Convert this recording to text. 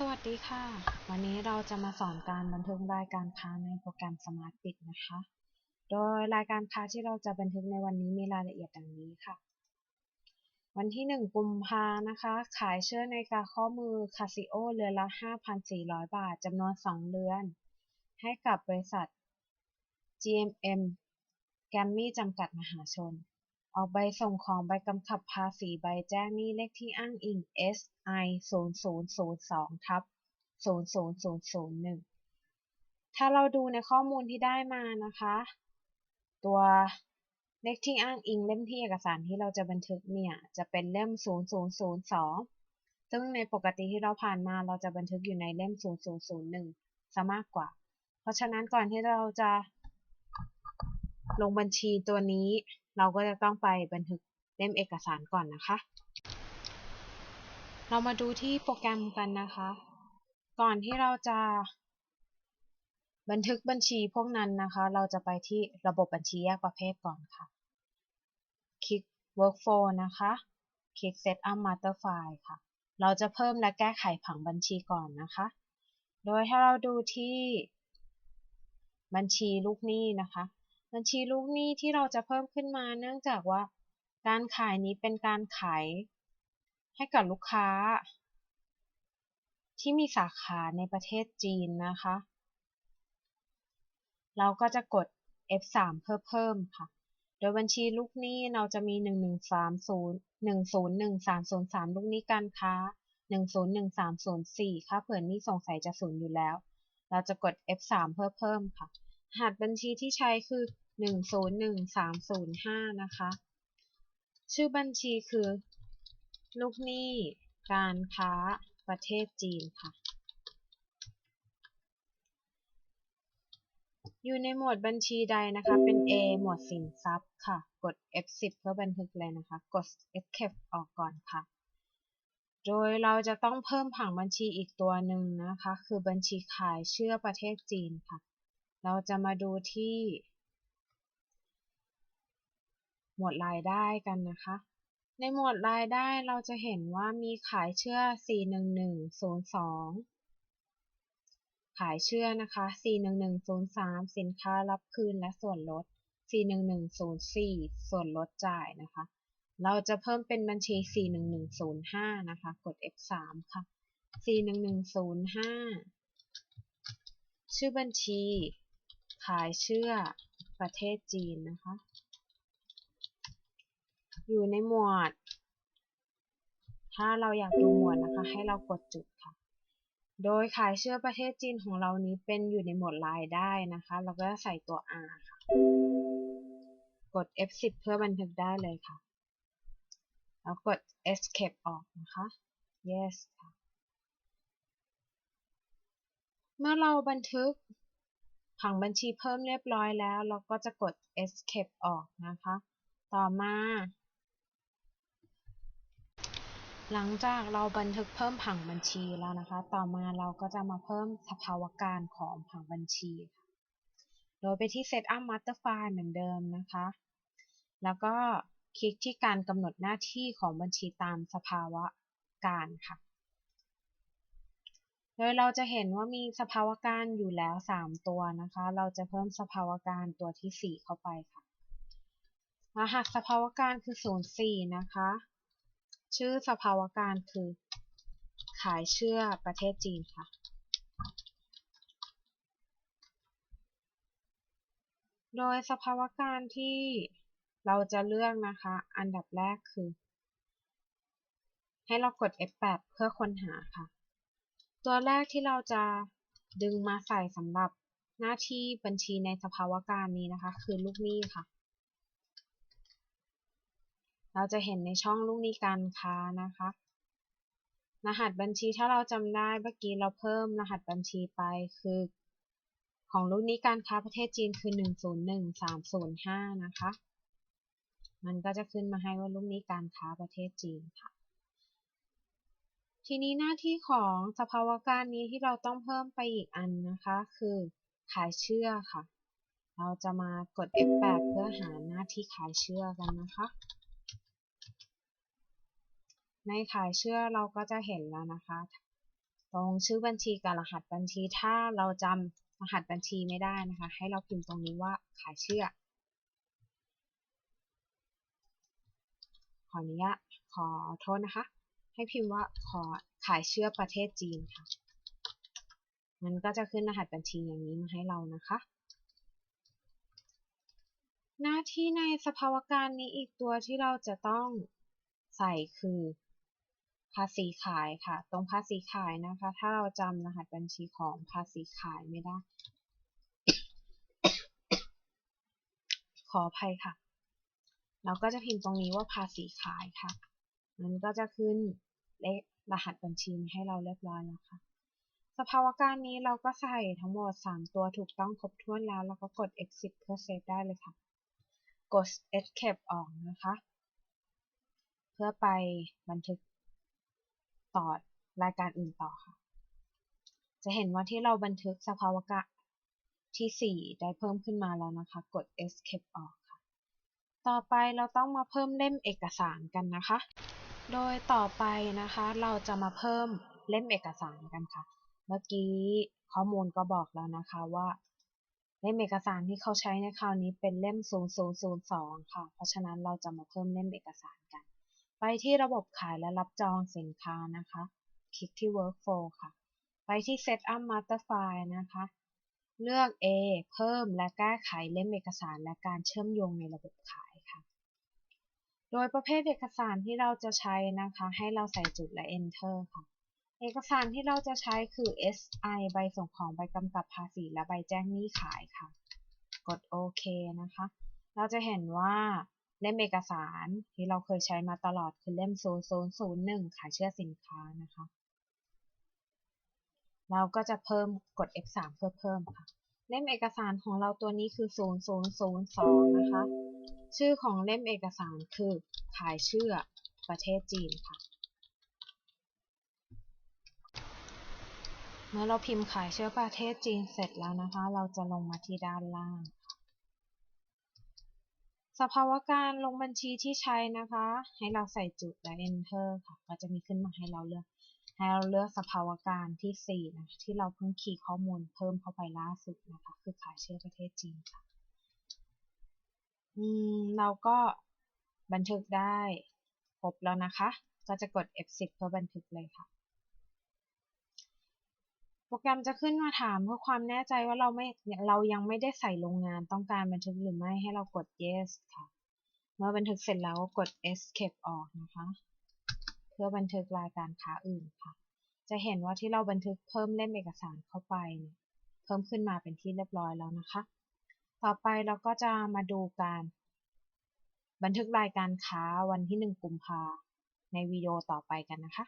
สวัสดีค่ะ วันนี้เราจะมาสอนการบันทึกรายการค้าในโปรแกรม SmartBit นะคะ โดยรายการค้าที่เราจะบันทึกในวันนี้มีรายละเอียดดังนี้ค่ะ วันที่ 1 กุมภานะคะ ขายเชื่อในกาข้อมือ Casio เรือนละ 5,400 บาทจำนวน 2 เรือน ให้กับบริษัท GMM g a m m y จำกัดมหาชน ออกใบส่งของใบกำกับภาษีใบแจ้งหนี้เลขที่อ้างอิง SI 0002ทับ00001 ถ้าเราดูในข้อมูลที่ได้มานะคะ ตัวเลขที่อ้างอิงเล่มที่เอกสารที่เราจะบันทึกเนี่ยจะเป็นเล่ม 0002 ซึ่งในปกติที่เราผ่านมาเราจะบันทึกอยู่ในเล่ม 0001 ซะมากกว่า เพราะฉะนั้นก่อนที่เราจะลงบัญชีตัวนี้ เราก็จะต้องไปบันทึกเล่มเอกสารก่อนนะคะ เรามาดูที่โปรแกรมกันนะคะ ก่อนที่เราจะบันทึกบัญชีพวกนั้นนะคะ เราจะไปที่ระบบบัญชีแยกประเภทก่อนค่ะ คลิก workflow นะคะ คลิก set up master file ค่ะ เราจะเพิ่มและแก้ไขผังบัญชีก่อนนะคะ โดยถ้าเราดูที่บัญชีลูกหนี้นะคะ บัญชีลูกหนี้ที่เราจะเพิ่มขึ้นมาเนื่องจากว่า การขายนี้เป็นการขายให้กับลูกค้า ที่มีสาขาในประเทศจีนนะคะ เราก็จะกด F3 เพื่อเพิ่มค่ะ โดยบัญชีลูกหนี้เราจะมี 1130 101303ลูกหนี้การค้า 101304 ค่าเผื่อหนี้สงสัยจะศูนย์อยู่แล้ว เราจะกด F3 เพื่อเพิ่มค่ะ หัสบัญชีที่ใช้คือ 101305 นะคะ ชื่อบัญชีคือ ลูกหนี้การค้าประเทศจีนค่ะ อยู่ในหมวดบัญชีใดนะคะ เป็น A หมวดสินทรัพย์ค่ะ กด F10 เพื่อบันทึกเลยนะคะ กด Escape ออกก่อนค่ะ โดยเราจะต้องเพิ่มผังบัญชีอีกตัวหนึ่งนะคะ คือบัญชีขายเชื่อประเทศจีนค่ะ เราจะมาดูที่ หมวดรายได้กันนะคะ ในหมวดรายได้เราจะเห็นว่ามีขายเชื่อ 41102 ขายเชื่อนะคะ 41103 สินค้ารับคืนและส่วนลด 41104 ส่วนลดจ่ายนะคะ เราจะเพิ่มเป็นบัญชี 41105 นะคะ กด F3 ค่ะ 41105 ชื่อบัญชี ขายเชื่อประเทศจีนนะคะ อยู่ในหมวด ถ้าเราอยากดูหมวดนะคะ ให้เรากดจุดค่ะ โดยขายเชื่อประเทศจีนของเรานี้เป็นอยู่ในหมวดรายได้นะคะ เราก็ใส่ตัว R ค่ะ กด F10 เพื่อบันทึกได้เลยค่ะ แล้วกด Escape ออกนะคะ Yes ค่ะ เมื่อเราบันทึกผังบัญชีเพิ่มเรียบร้อยแล้ว เราก็จะกด Escape ออกนะคะ ต่อมา หลังจากเราบันทึกเพิ่มผังบัญชีแล้วนะคะ ต่อมาเราก็จะมาเพิ่มสภาวะการของผังบัญชี โดยไปที่ Set up Master File เหมือนเดิมนะคะ แล้วก็คลิกที่การกำหนดหน้าที่ของบัญชีตามสภาวะการค่ะ โดยเราจะเห็นว่ามีสภาวะการอยู่แล้ว 3 ตัวนะคะ เราจะเพิ่มสภาวะการตัวที่ 4 เข้าไปค่ะ รหัสสภาวะการคือ 04 นะคะ ชื่อสภาวการคือขายเชื่อประเทศจีนค่ะโดยสภาวการที่เราจะเลือกนะคะ อันดับแรกคือ ให้เรากด F8 เพื่อค้นหาค่ะ ตัวแรกที่เราจะดึงมาใส่สำหรับหน้าที่บัญชีในสภาวการนี้นะคะ คือลูกหนี้ค่ะ เราจะเห็นในช่องลูกนี้การค้านะคะ รหัสบัญชีถ้าเราจำได้เมื่อกี้เราเพิ่มรหัสบัญชีไปคือ ของลูกนี้การค้าประเทศจีนคือ 101305 นะคะ มันก็จะขึ้นมาให้ว่าลูกนี้การค้าประเทศจีนค่ะทีนี้หน้าที่ของสภาวะการนี้ที่เราต้องเพิ่มไปอีกอันนะคะ คือขายเชื่อค่ะ เราจะมากด F8 เพื่อหาหน้าที่ขายเชื่อกันนะคะ ในขายเชื่อเราก็จะเห็นแล้วนะคะ ตรงชื่อบัญชีกับรหัสบัญชีถ้าเราจำรหัสบัญชีไม่ได้นะคะ ให้เราพิมพ์ตรงนี้ว่าขายเชื่อ ขออนุญาตขอโทษนะคะ ให้พิมพ์ว่าขอขายเชื่อประเทศจีนค่ะมันก็จะขึ้นรหัสบัญชีอย่างนี้มาให้เรานะคะ หน้าที่ในสภาวการนี้อีกตัวที่เราจะต้องใส่คือ ภาษีขายค่ะ ตรงภาษีขายนะคะ ถ้าเราจำรหัสบัญชีของภาษีขายไม่ได้ ขออภัยค่ะ เราก็จะพิมพ์ตรงนี้ว่าภาษีขายค่ะ มันก็จะขึ้นเลขรหัสบัญชีให้เราเรียบร้อยแล้วค่ะ สภาวการนี้เราก็ใส่ทั้งหมด 3 ตัวถูกต้องครบถ้วนแล้วแล้วก็กด exit เพื่อเซฟได้เลยค่ะ กด escape ออกนะคะ เพื่อไปบันทึก ต่อรายการอื่นต่อค่ะ จะเห็นว่าที่เราบันทึกสภาวะที่ 4 ได้เพิ่มขึ้นมาแล้วนะคะ กด escape ออกค่ะ ต่อไปเราต้องมาเพิ่มเล่มเอกสารกันนะคะ โดยต่อไปนะคะ เราจะมาเพิ่มเล่มเอกสารกันค่ะ เมื่อกี้ข้อมูลก็บอกแล้วนะคะว่าเล่มเอกสารที่เขาใช้ในคราวนี้เป็นเล่ม 0002 ค่ะ เพราะฉะนั้นเราจะมาเพิ่มเล่มเอกสารกัน ไปที่ระบบขายและรับจองสินค้านะคะ คลิกที่ Workflow ค่ะ ไปที่ Setup Master File นะคะ เลือก A เพิ่มและแก้ไขเล่มเอกสารและการเชื่อมโยงในระบบขายค่ะ โดยประเภทเอกสารที่เราจะใช้นะคะ ให้เราใส่จุดและ Enter ค่ะ เอกสารที่เราจะใช้คือ SI ใบส่งของใบกำกับภาษีและใบแจ้งหนี้ขายค่ะ กดโอเคนะคะ เราจะเห็นว่า เล่มเอกสารที่เราเคยใช้มาตลอดคือเล่ม 0001 ขายเชื่อสินค้านะคะ เราก็จะเพิ่มกด F3 เพื่อเพิ่มค่ะ เล่มเอกสารของเราตัวนี้คือ 0002 นะคะ ชื่อของเล่มเอกสารคือขายเชื่อประเทศจีนค่ะ เมื่อเราพิมพ์ขายเชื้อประเทศจีนเสร็จแล้วนะคะ เราจะลงมาที่ด้านล่าง สภาวะการลงบัญชีที่ใช้นะคะ ให้เราใส่จุดและ enter ค่ะก็จะมีขึ้นมาให้เราเลือกให้เราเลือกสภาวะการที่4นะที่เราเพิ่งคีย์ข้อมูลเพิ่มเข้าไปล่าสุดนะคะ คือขายเชื้อประเทศจีนค่ะอืมเราก็บันทึกได้ครบแล้วนะคะ ก็จะกด F10 เพื่อบันทึกเลยค่ะ โปรแกรมจะขึ้นมาถามเพื่อความแน่ใจว่าเราไม่เรายังไม่ได้ใส่โรงงานต้องการบันทึกหรือไม่ให้เรากด yes ค่ะ เมื่อบันทึกเสร็จแล้วก็กด escape ออกนะคะ เพื่อบันทึกรายการค้าอื่นค่ะ จะเห็นว่าที่เราบันทึกเพิ่มเล่มเอกสารเข้าไปเนี่ยเพิ่มขึ้นมาเป็นที่เรียบร้อยแล้วนะคะ ต่อไปเราก็จะมาดูการ บันทึกรายการค้าวันที่ 1 กุมภาในวิดีโอต่อไปกันนะคะ